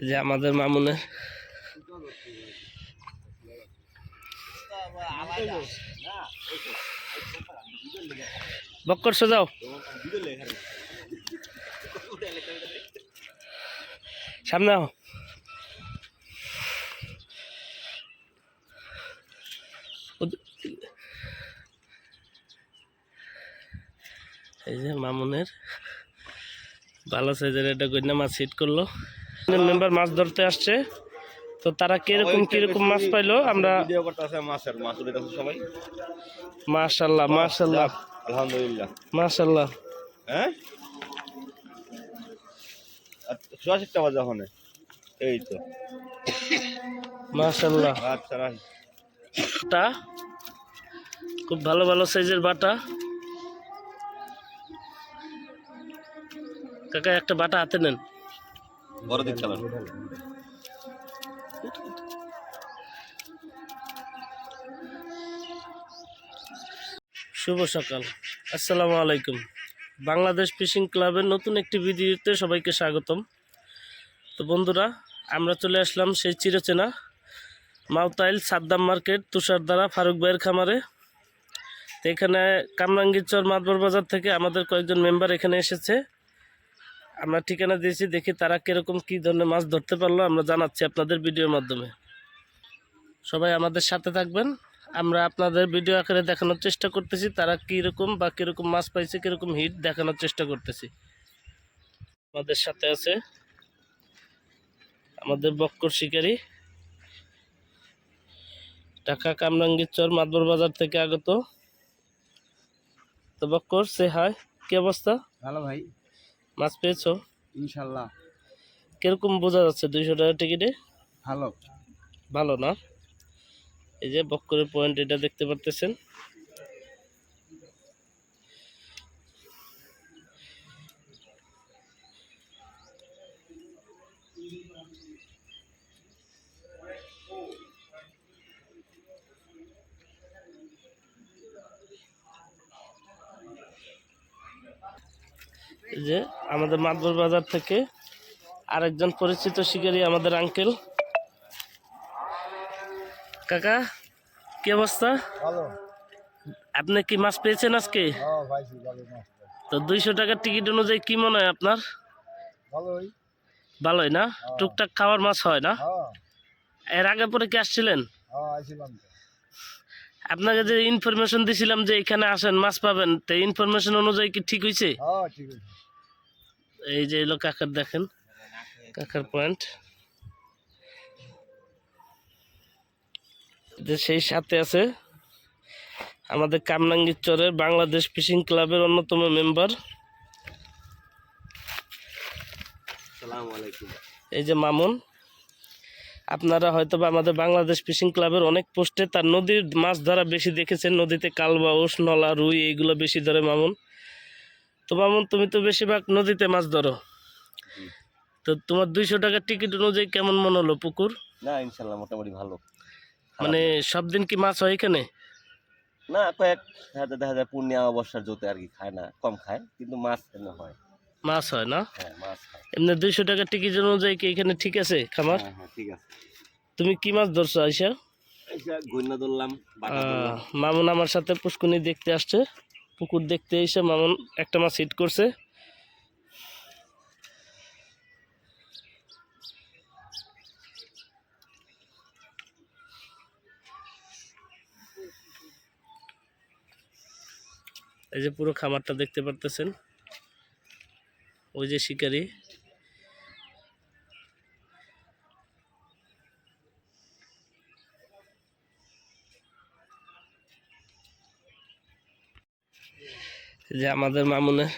যে আমাদের মামুনের বক্কর সোজাও সামনে ওদ- এই যে মামুনের ভালো সাইজের একটা গন্যা মাছ হিট করল। মেম্বার মাছ ধরতে আসছে। তো তারা কীরকম কীরকম মাছ পাইলো? আমরা মাশাল্লাহ মাশাল্লাহ। আলহামদুলিল্লাহ। মাশাল্লাহ। হ্যাঁ? এই তো। মাশাল্লাহ। আচ্ছা বাটা। খুব ভালো ভালো সাইজের বাটা। কাকা একটা বাটা হাতে নেন। বড় চালান শুভ সকাল। আসসালামু আলাইকুম। বাংলাদেশ ফিশিং ক্লাবের নতুন একটি ভিডিওতে সবাইকে স্বাগতম। তো বন্ধুরা, আমরা চলে আসলাম সেই চিরচেনা মাউতাইল সাদ্দাম মার্কেট, তুষারদারা, ফারুক ভাইয়ের খামারে। তো এখানে কামরাঙ্গীরচর মাতবর বাজার থেকে আমাদের কয়েকজন মেম্বার এখানে এসেছে। আমরা ঠিকানা দিয়েছি, দেখি তারা কীরকম কী ধরনের মাছ ধরতে পারল, আমরা জানাচ্ছি আপনাদের ভিডিওর মাধ্যমে। সবাই আমাদের সাথে থাকবেন। আমরা আপনাদের ভিডিও আকারে দেখানোর চেষ্টা করতেছি, তারা কীরকম বা কীরকম মাছ পাইছে, কীরকম হিট দেখানোর চেষ্টা করতেছি। আমাদের সাথে আছে আমাদের বক্কর শিকারী। ঢাকা কামরাঙ্গীর চর মাদবর বাজার থেকে আগত। তো বক্কর সে হায় কি অবস্থা? ভালো ভাই। মাছ পেয়েছ? ইনশাল্লাহ। কীরকম বোঝা যাচ্ছে দুইশো টাকা টিকিটে? ভালো। ভালো না? এই যে বক্করের পয়েন্ট এটা দেখতে পারতেছেন। যে আমাদের মাদবর বাজার থেকে আরেকজন পরিচিত শিকারী আমাদের আঙ্কেল কাকা কি অবস্থা? আপনি কি মাছ পেয়েছেন আজকে? হ্যাঁ তো দুইশো টাকার টিকিট অনুযায়ী কি মনে হয় আপনার? ভালোই। না? টুকটাক খাওয়ার মাছ হয় না? হ্যাঁ। এর আগে পরে কি আসছিলেন? হ্যাঁ আপনাকে যে ইনফরমেশন দিছিলাম যে এখানে আসেন মাছ পাবেন তো ইনফরমেশন অনুযায়ী কি ঠিক হয়েছে হ্যাঁ এই যে এলো কাকার দেখেন কাকার পয়েন্ট যে সেই সাথে আছে আমাদের কামনাঙ্গীর চরের বাংলাদেশ ফিশিং ক্লাবের অন্যতম মেম্বার এই যে মামুন। আপনারা হয়তো বা আমাদের বাংলাদেশ ফিশিং ক্লাবের অনেক পোস্টে তার নদীর মাছ ধরা বেশি দেখেছেন নদীতে কালবাউস নলা রুই এইগুলো বেশি ধরে মামুন। তো মামুন তুমি তো বেশিরভাগ নদীতে মাছ ধরো। তো তোমার দুইশো টাকার টিকিট অনুযায়ী কেমন মনে হলো পুকুর? না ইনশাল্লাহ মোটামুটি ভালো। মানে সব দিন কি মাছ হয় এখানে? না কয়েক হাজার দেখা যায় পূর্ণিমা অবস্যার জোতে আর কি খায় না কম খায় কিন্তু মাছ কেন হয়। মাছ হয় না? হ্যাঁ এমনি দুইশো টাকার টিকিট অনুযায়ী কি এখানে ঠিক আছে খামার? হ্যাঁ হ্যাঁ তুমি কি মাছ ধরছো আইসা মামুন আমার সাথে পুষ্কুনি দেখতে আসছে। পুকুর দেখতে এসে মামুন একটা মাছ হিট করছে। এই যে পুরো খামারটা দেখতে পারতেছেন। ওই যে শিকারি। যে আমাদের মামুনের।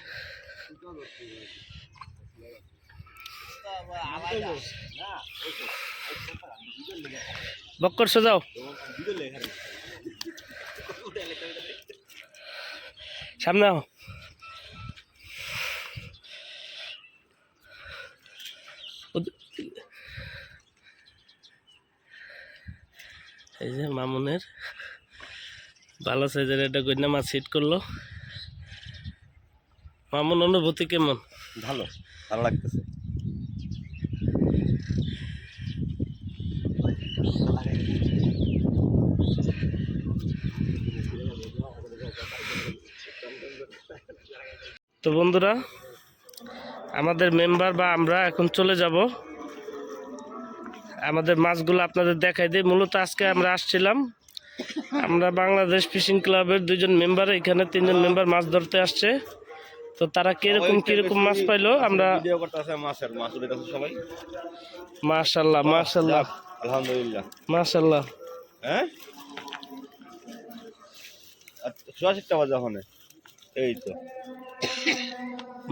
বক্কর সোজাও সামনে আও। এই যে মামুনের। ভালো সাইজের একটা গন্যা মাছ হিট করল। মামুন অনুভূতি কেমন? ভালো ভালো লাগতেছে। তো বন্ধুরা আমাদের মেম্বার বা আমরা এখন চলে যাব। আমাদের মাছগুলো আপনাদের দেখাই দিই। মূলত আজকে আমরা আসছিলাম। আমরা বাংলাদেশ ফিশিং ক্লাবের দুজন মেম্বার এখানে তিনজন মেম্বার মাছ ধরতে আসছে। তো তারা কীরকম কীরকম মাছ পাইলো আমরা মাশাল্লাহ মাশাল্লাহ। আলহামদুলিল্লাহ। মাশাল্লাহ। হ্যাঁ? সোয়া সাতটা বাজে ওখানে। এই তো।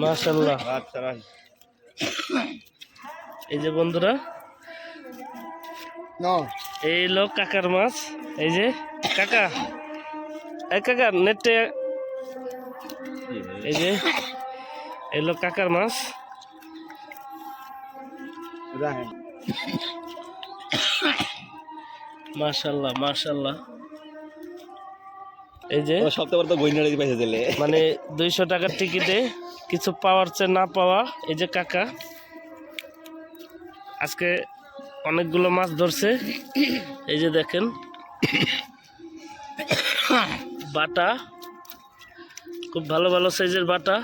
মাশাল্লাহ। আচ্ছা এই যে বন্ধুরা এই লোক কাকার মাছ এই যে কাকা এই কাকা নেটে এই যে এই লোক কাকার মাছ। মাশাল্লাহ মাশাল্লাহ। এই যে সপ্তাহ তো বইনারি পাইছে দিলে। মানে দুইশো টাকার টিকিটে কিছু পাওয়ার চেয়ে না পাওয়া এই যে কাকা। আজকে অনেকগুলো মাছ ধরছে। এই যে দেখেন। বাটা। খুব ভালো ভালো সাইজের বাটা।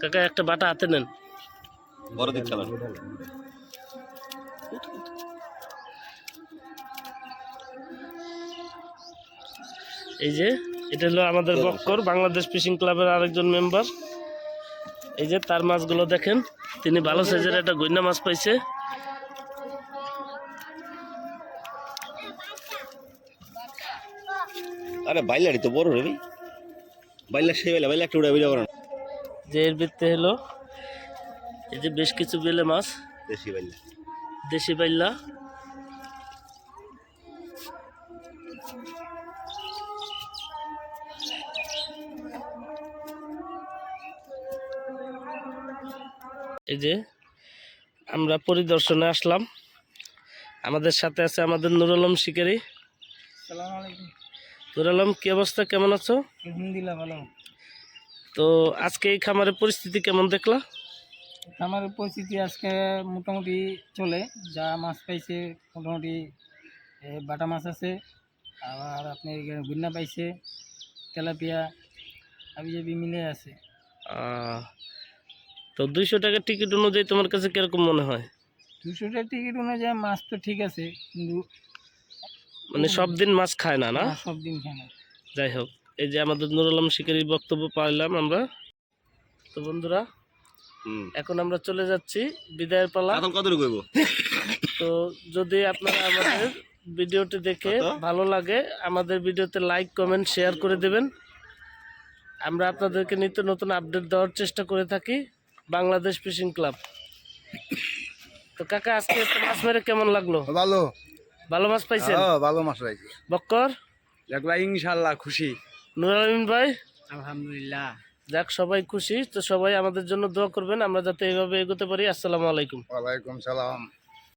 কাকা একটা বাটা হাতে নেন। বড় দিক চালান এই যে এটা হলো আমাদের বক্কর? বাংলাদেশ ফিশিং ক্লাবের আরেকজন মেম্বার। এই যে তার মাছগুলো দেখেন তিনি ভালো সাইজের একটা গইনা মাছ পাইছে। আরে বাইলারি তো বড় রে ভাই বাইলা সেই বেলা বাইলা একটা উড়ে করেন যে এর ভিত্তি হলো এই যে বেশ কিছু বেলে মাছ। দেশি বাইলা। দেশি বাইল্লা এই যে আমরা পরিদর্শনে আসলাম। আমাদের সাথে আছে আমাদের নুর আলম শিকারি। নুর আলম কি অবস্থা? কেমন আছো? আলহামদুলিল্লাহ ভালো। তো আজকে এই খামারের পরিস্থিতি কেমন দেখলা? খামারের পরিস্থিতি আজকে মোটামুটি চলে। যা মাছ পাইছে মোটামুটি বাটা মাছ আছে। আবার আপনি গুন্না পাইছে তেলাপিয়া আবি জাবি মিলে আছে। তো দুইশো টাকার টিকিট অনুযায়ী তোমার কাছে কীরকম মনে হয়? দুশো টাকার টিকিট অনুযায়ী মাছ তো ঠিক আছে কিন্তু মানে সব দিন মাছ খায় না না? সব দিন খায় না। যাই হোক এই যে আমাদের নুর আলম শিকারির বক্তব্য পাইলাম আমরা। তো বন্ধুরা এখন আমরা চলে যাচ্ছি বিদায়ের পালা। এখন কত কইব তো যদি আপনারা আমাদের ভিডিওটি দেখে ভালো লাগে আমাদের ভিডিওতে লাইক কমেন্ট শেয়ার করে দেবেন। আমরা আপনাদেরকে নিত্য নতুন আপডেট দেওয়ার চেষ্টা করে থাকি। Bangladesh fishing club. তো কাকা আজকে মাছ মেরে কেমন লাগল? ভালো। ভালো মাছ পাইছেন? হ্যাঁ ভালো মাছ পাইছে। বক্কর? দেখলা ইনশাল্লাহ খুশি। নুর আলমিন ভাই? আলহামদুলিল্লাহ। যাক সবাই খুশি। তো সবাই আমাদের জন্য দোয়া করবেন। আমরা যাতে এভাবে এগোতে পারি। আসসালামু আলাইকুম। ওয়ালাইকুম সালাম।